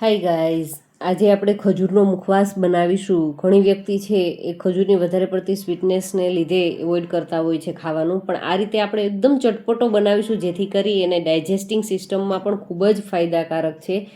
Hi guys આજે આપણે ખજૂરનો મુખવાસ બનાવીશું. ઘણી વ્યક્તિ છે એ ખજૂરની વધારે પડતી સ્વીટનેસને લીધે એવોઇડ કરતા હોય છે ખાવાનું. પણ આ રીતે આપણે એકદમ ચટપટો બનાવીશું જેથી કરી એને ડાયજેસ્ટિંગ સિસ્ટમમાં પણ ખૂબ જ ફાયદાકારક છે.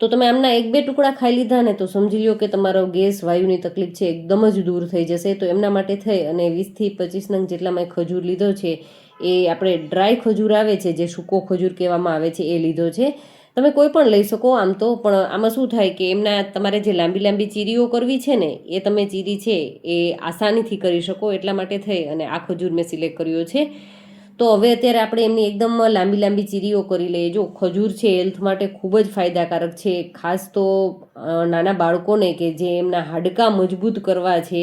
તો તમે આમના એક બે ટુકડા ખાઈ લીધા ને તો સમજી લો કે તમારો ગેસ, વાયુની તકલીફ છે, એકદમ જ દૂર થઈ જશે. તો એમના માટે થઈ અને વીસથી પચીસ નંગ જેટલા મેં ખજૂર લીધો છે. એ આપણે ડ્રાય ખજૂર આવે છે, જે સૂકો ખજૂર કહેવામાં આવે છે, એ લીધો છે. તમે કોઈ પણ લઈ શકો, આમ તો, પણ આમાં શું થાય કે એમના તમારે જે લાંબી લાંબી ચીરીઓ કરવી છે ને, એ તમે ચીરી છે એ આસાનીથી કરી શકો એટલા માટે થઈ અને આ ખજૂર મેં સિલેક્ટ કર્યો છે. તો હવે અત્યારે આપણે એમની એકદમ લાંબી લાંબી ચીરીઓ કરી લઈએ. જો ખજૂર છે હેલ્થ માટે ખૂબ જ ફાયદાકારક છે. ખાસ તો નાના બાળકોને કે જે એમના હાડકાં મજબૂત કરવા છે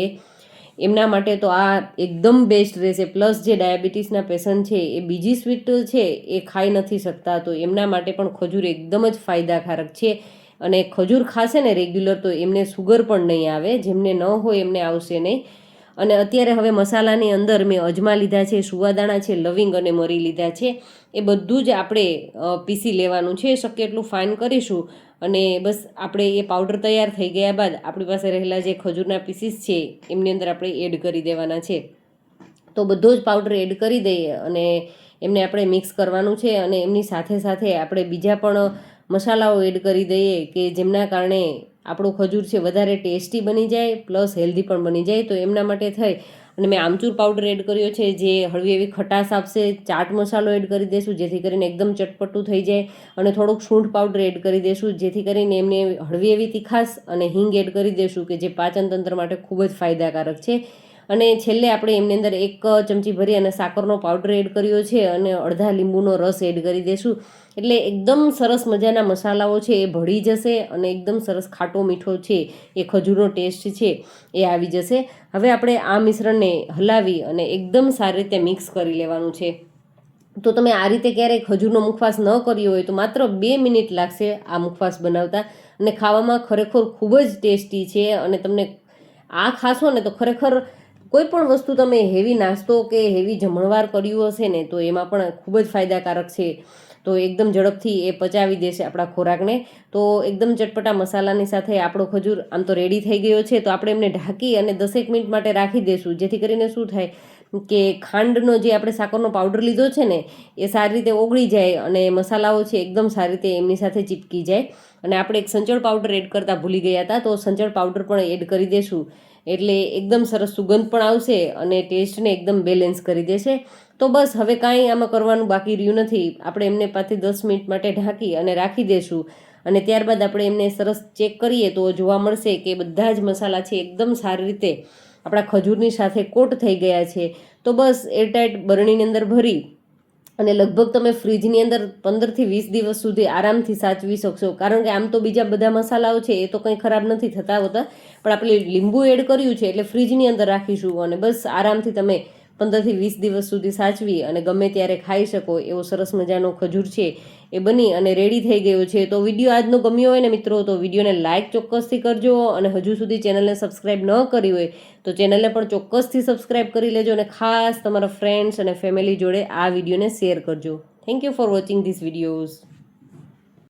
એમના માટે તો આ એકદમ બેસ્ટ રહેશે. પ્લસ જે ડાયાબિટીસના પેશન્ટ છે, એ બીજી સ્વીટ છે, એ ખાઈ નથી શકતા. તો એમના માટે પણ ખજૂર એકદમ જ ફાયદાકારક છે. અને ખજૂર ખાશે ને રેગ્યુલર તો એમને સુગર પણ નહીં આવે. જેમને ન હોય એમને આવશે નહીં. અને અત્યારે હવે મસાલાની અંદર મેં અજમા લીધા છે, સુવાદાણા છે, લવિંગ અને મરી લીધા છે. એ બધું જ આપણે પીસી લેવાનું છે. શક્ય એટલું ફાઇન કરીશું. અને બસ આપણે એ પાવડર તૈયાર થઈ ગયા બાદ આપણી પાસે રહેલા જે ખજૂરના પીસીસ છે, એમની અંદર આપણે એડ કરી દેવાના છે. તો બધો જ પાવડર એડ કરી દઈએ અને એમને આપણે મિક્સ કરવાનું છે અને એમની સાથે સાથે આપણે બીજા પણ મસાલાઓ એડ કરી દઈએ કે જેમના કારણે આપણું ખજૂર છે વધારે ટેસ્ટી બની જાય પ્લસ હેલ્ધી પણ બની જાય. તો એમના માટે થઈ અને મેં આમચૂર પાવડર એડ કર્યો છે, જે હળવી એવી ખટાશ આપશે, ચાટ મસાલો એડ કરી દઈશું જેથી કરીને એકદમ ચટપટું થઈ જાય, અને થોડુંક સૂંઠ પાવડર એડ કરી દઈશું જેથી કરીને એમને હળવી એવી તીખાશ અને હિંગ એડ કરી દઈશું કે જે પાચન તંત્ર માટે ખૂબ જ ફાયદાકારક છે. અને છેલ્લે આપણે એમની અંદર એક ચમચી ભરી અને સાકરનો પાવડર એડ કર્યો છે અને અડધા લીંબુનો રસ એડ કરી દઈશું એટલે એકદમ સરસ મજાના મસાલાઓ છે, એ ભળી જશે અને એકદમ સરસ ખાટો મીઠો છે, એ ખજૂરનો ટેસ્ટ છે, એ આવી જશે. હવે આપણે આ મિશ્રણને હલાવી અને એકદમ સારી રીતે મિક્સ કરી લેવાનું છે. તો તમે આ રીતે ક્યારેય ખજૂરનો મુખવાસ ન કર્યો હોય તો માત્ર બે મિનિટ લાગશે આ મુખવાસ બનાવતા. અને ખાવામાં ખરેખર ખૂબ જ ટેસ્ટી છે અને તમને આ ખાશો ને તો ખરેખર કોઈ પણ વસ્તુ તમે હેવી નાસ્તો કે હેવી જમણવાર કર્યું હશે ને, તો એમાં પણ ખૂબ જ ફાયદાકારક છે. તો એકદમ ઝડપથી એ પચાવી દેશે આપણા ખોરાકને. તો એકદમ ચટપટા મસાલાની સાથે આપણો ખજૂર આમ તો રેડી થઈ ગયો છે, તો આપણે એમને ઢાંકી અને દસેક મિનિટ માટે રાખી દઈશું જેથી કરીને શું થાય કે ખાંડનો જે આપણે સાકરનો પાવડર લીધો છે ને, એ સારી રીતે ઓગળી જાય અને મસાલાઓ છે એકદમ સારી રીતે એમની સાથે ચીપકી જાય. અને આપણે એક સંચળ પાવડર એડ કરતાં ભૂલી ગયા હતા, તો સંચળ પાવડર પણ એડ કરી દેશું. એટલે એકદમ સરસ સુગંધ પણ આવશે અને ટેસ્ટને એકદમ બેલેન્સ કરી દેશે. તો બસ, હવે કાંઈ આમાં કરવાનું બાકી રહ્યું નથી. આપણે એમને પાછી દસ મિનિટ માટે ઢાંકી અને રાખી દેશું. અને ત્યારબાદ આપણે એમને સરસ ચેક કરીએ તો જોવા મળશે કે બધા જ મસાલા છે એકદમ સારી રીતે આપણા ખજૂરની સાથે કોટ થઈ ગયા છે. તો બસ એરટાઈટ બરણીની અંદર ભરી અને લગભગ તમે ફ્રીજની અંદર પંદરથી વીસ દિવસ સુધી આરામથી સાચવી શકશો. કારણ કે આમ તો બીજા બધા મસાલાઓ છે, એ તો કંઈ ખરાબ નથી થતા હોતા. પણ આપણે લીંબુ એડ કર્યું છે એટલે ફ્રીજની અંદર રાખીશું અને બસ આરામથી તમે પંદરથી વીસ દિવસ સુધી સાચવી અને ગમે ત્યારે ખાઈ શકો એવો સરસ મજાનો ખજૂર છે એ બની અને રેડી થઈ ગયો છે. તો વીડિયો આજનો ગમ્યો હોય ને મિત્રો, તો વિડીયોને લાઇક ચોક્કસથી કરજો અને હજુ સુધી ચેનલને સબસ્ક્રાઇબ ન કરી હોય તો ચેનલને પણ ચોક્કસથી સબસ્ક્રાઇબ કરી લેજો અને ખાસ તમારા ફ્રેન્ડ્સ અને ફેમિલી જોડે આ વિડીયોને શેર કરજો. Thank you for watching this videos